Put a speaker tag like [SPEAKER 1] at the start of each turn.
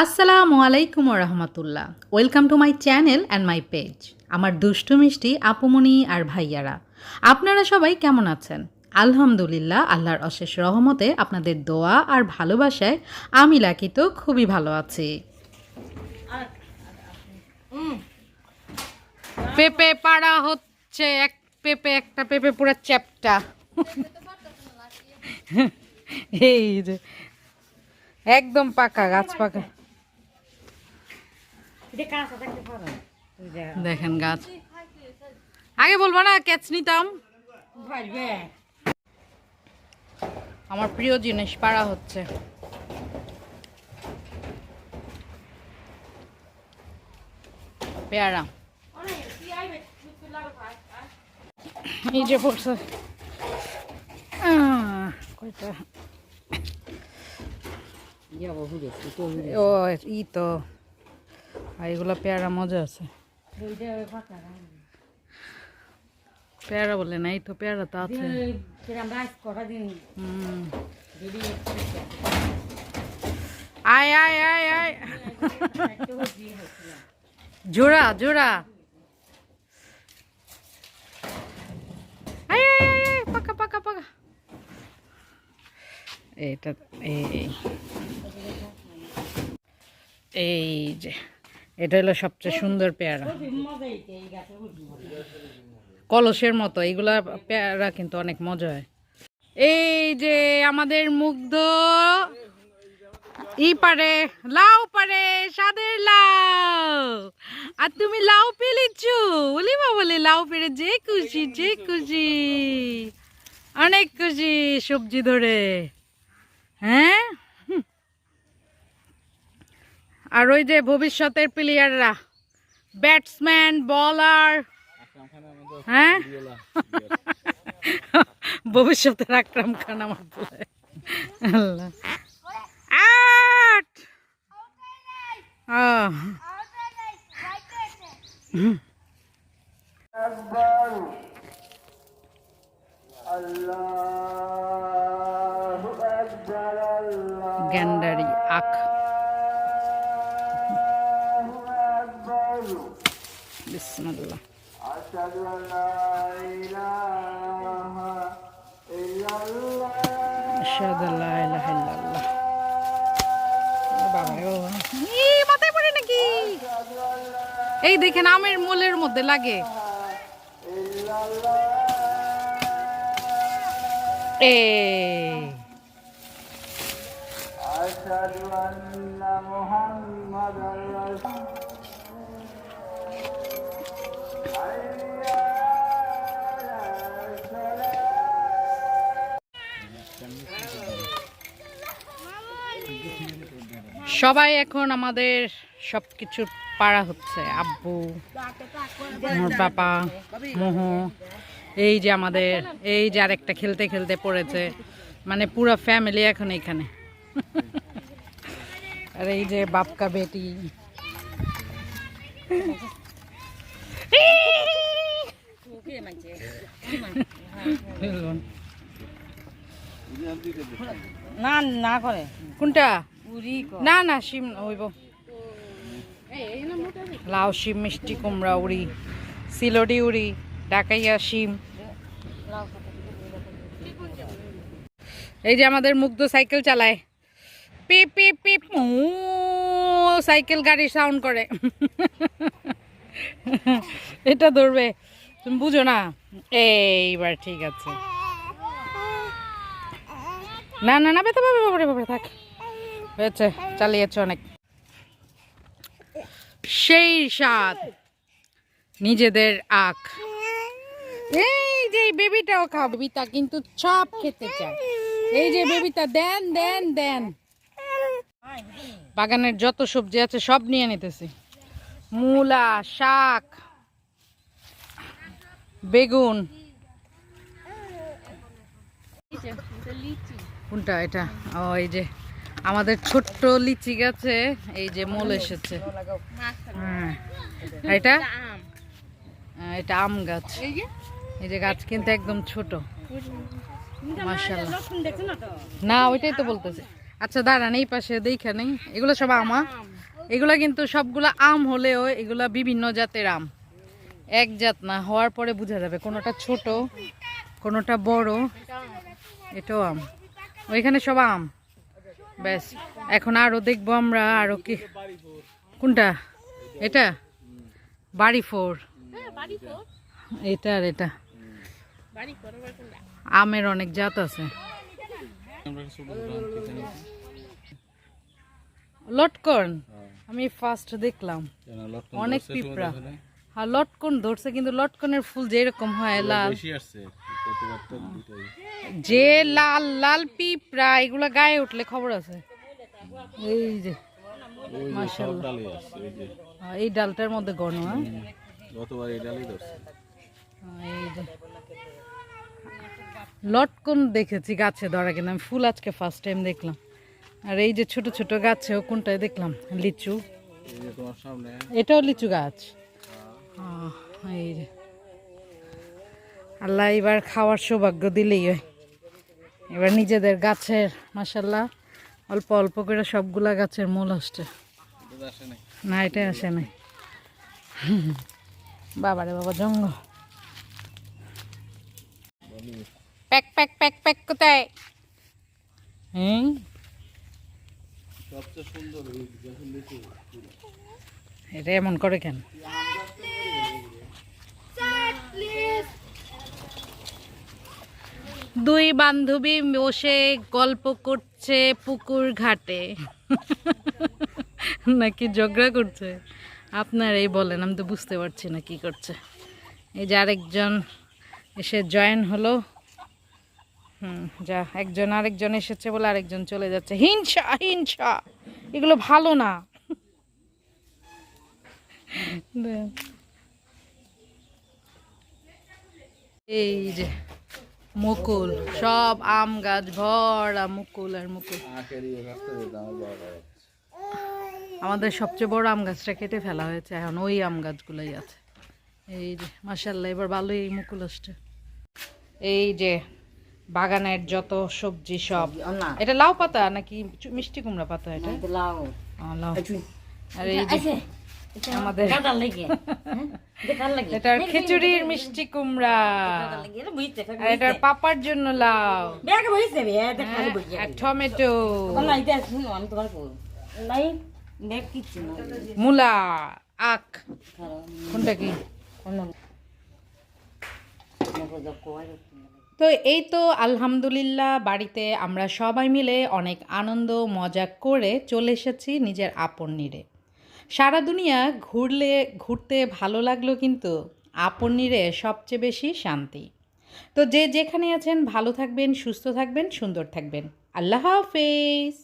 [SPEAKER 1] আসসালামু আলাইকুম রহমতুল্লাহ। Welcome to my channel and my page আমার দুষ্টু মিষ্টি আপুমনি আর ভাইয়ারা। আপনারা সবাই কেমন আছেন? আলহামদুলিল্লাহ, আল্লাহর অশেষ রহমতে আপনাদের দোয়া আর ভালোবাসায় আমি লাকি তো খুবই ভালো আছি। পেঁপে পাড়া হচ্ছে এক, পেঁপে একটা, পেঁপে পুরো চ্যাপটা। এই যে, একদম পাকা, গাছ পাকা। দেখেন গাছ। আগে বলব না ক্যাচ নিতাম। আমার প্রিয় জিনিস পাড়া হচ্ছে। পেয়ারা। এই যে পড়ছে। ও ই তো আর এগুলো পেয়ারা মজা আছে। পেয়ারা বলে না এই তো, পেয়ারা তো আছে। আয় আয় আয় আয়। জোড়া জোড়া। পাকা পাকা পাকা। এটা এই। এই যে। এটা হলো সবচেয়ে সুন্দর পেয়ারা। কলসের মতো, এইগুলা পেয়ারা কিন্তু অনেক মজা হয়। এই যে আমাদের মুগ্ধ, ই পারে, লাউ পারে, সাদের লাউ। আর তুমি লাউ পেলেছো? বলি মা বলে লাউ পেরে যে খুশি যে খুশি। অনেক খুশি সবজি ধরে। হ্যাঁ। আর ওই যে ভবিষ্যতের প্লেয়াররা ব্যাটসম্যান বলার হ্যাঁ? ভবিষ্যতের আকরাম খান আমার বলে। আল্লাহ। আট! গ্যান্ডারি আখ বিসমিল্লাহ বাবা। মাথায় পড়ে নাকি? এই দেখেন আমের মোলের মধ্যে লাগে। এই সবাই এখন আমাদের সব কিছু পাড়া হচ্ছে। আব্বু আমার পাপা মোহ এই যে আমাদের এই যে আরেকটা খেলতে খেলতে পড়েছে। মানে পুরো ফ্যামিলি এখন এখানে। আর এই যে বাপকা বেটি।
[SPEAKER 2] না না করে।
[SPEAKER 1] কোনটা? না না, শিম হইব। লাউ, শিম, মিষ্টি, কুমড়া, উড়ি সিলডি উড়ি, ডাকাইয়া শিম। এই যে আমাদের মুগ্ধ সাইকেল চালায়। পিপ পিপ পিপ সাইকেল গাড়ি সাউন্ড করে। এটা ধরবে। তুমি বুঝো না? এইবার ঠিক আছে। না না না বেতা বাবা বাবারে বাবারে থাক। হয়েছে, চালিয়েছে অনেক। সেই স্বাদ, নিজেদের আখ। এই যে বেবিটাও বেবিটা কিন্তু খেতে চায়। এই যে দেন দেন দেন। বাগানের যত সবজি আছে সব নিয়ে নিতেছি। মূলা, শাক, বেগুন। কোনটা এটা? ও, এই যে। আমাদের ছোট্ট লিচি গাছে এই যে মোল এসেছে। হ্যাঁ। এটা? এটা আম গাছ। এই যে গাছ কিন্তু একদম ছোট। মাশাল্লাহ
[SPEAKER 2] দেখছ না,
[SPEAKER 1] ওইটাই তো বলতেছে। আচ্ছা দাঁড়ান, এই পাশে দেখে নেই। এগুলো সব আমা? এগুলা কিন্তু সবগুলা আম হলেও এগুলা বিভিন্ন জাতের আম। এক জাত না, হওয়ার পরে বোঝা যাবে। কোনোটা ছোট, কোনোটা বড়, এটাও আম। ওইখানে সব আম। ব্যাস, এখন আরও দেখব আমরা, আরও কি কোনটা? এটা? বাড়ি ফোর। এটা আর এটা। আমের অনেক জাত আছে। লটকর্ন আমি ফার্স্ট দেখলাম। অনেক পিঁপড়া। হ্যাঁ লটকন ধরছে, কিন্তু লটকনের ফুল যেরকম হয়, লাল।
[SPEAKER 3] দুটোই
[SPEAKER 1] যে লাল লাল পিঁপড়া এগুলো গায়ে উঠলে খবর আছে। এই যে
[SPEAKER 3] ওই যে সব ডালে আসছে ওই যে।
[SPEAKER 1] আহ, এই ডালটার মধ্যে গণ হ্যাঁ?
[SPEAKER 3] গতবার এই ডালেই ধরছে।
[SPEAKER 1] যে। লটকন দেখেছি গাছে ধরা আমি ফুল আজকে ফার্স্ট টাইম দেখলাম। আর এই যে ছোট ছোট গাছেও কোনটায় দেখলাম? লিচু। এটাও লিচু গাছ? এই যে। আল্লাহ এবার খাওয়ার সৌভাগ্য দিলেই হয়। এবার নিজেদের গাছের মাসাল্লাহ অল্প অল্প করে সবগুলা গাছের মূল আসছে। না এটা আসে নাই। বাবারে বাবা জঙ্গল। প্যাক প্যাক প্যাক প্যাক কোথায়? হ্যাঁ এটা এমন করে কেন? দুই বান্ধবী বসে গল্প করছে পুকুর ঘাটে। নাকি ঝগড়া করছে? আপনারাই বলেন, আমি তো বুঝতে পারছি না কি করছে। এই যে আরেকজন এসে জয়েন হলো। হুম, যা, একজন আরেকজন এসেছে বলে আরেকজন চলে যাচ্ছে। হিংসা হিংসা, এগুলো ভালো না। এই যে মুকুল সব আম গাছ ভরা মুকুল আর মুকুল। আমাদের সবচেয়ে বড় আম গাছটা কেটে ফেলা হয়েছে এখন ওই আম গাছগুলোই আছে। এই যে মাসাল্লাহ এবার ভালোই মুকুল আসছে। এই যে বাগানের যত সবজি সব। এটা লাউ পাতা নাকি মিষ্টি কুমড়া পাতা এটা? লাউ। লাউ। আর এই আমাদের
[SPEAKER 2] হ্যাঁ?
[SPEAKER 1] খিচুড়ির মিষ্টি কুমড়া।
[SPEAKER 2] এটা
[SPEAKER 1] আর এটার পাপার জন্য লাউ। আর টমেটো। মূলা আখ। কোনটা কি? তো এই তো আলহামদুলিল্লাহ বাড়িতে আমরা সবাই মিলে অনেক আনন্দ মজা করে চলে এসেছি নিজের আপন নিরে। সারা দুনিয়া ঘুরলে, ঘুরতে ভালো লাগল কিন্তু আপন নিরে সবচেয়ে বেশি শান্তি। তো যে যেখানে আছেন, ভালো থাকবেন, সুস্থ থাকবেন, সুন্দর থাকবেন। আল্লাহ হাফেজ।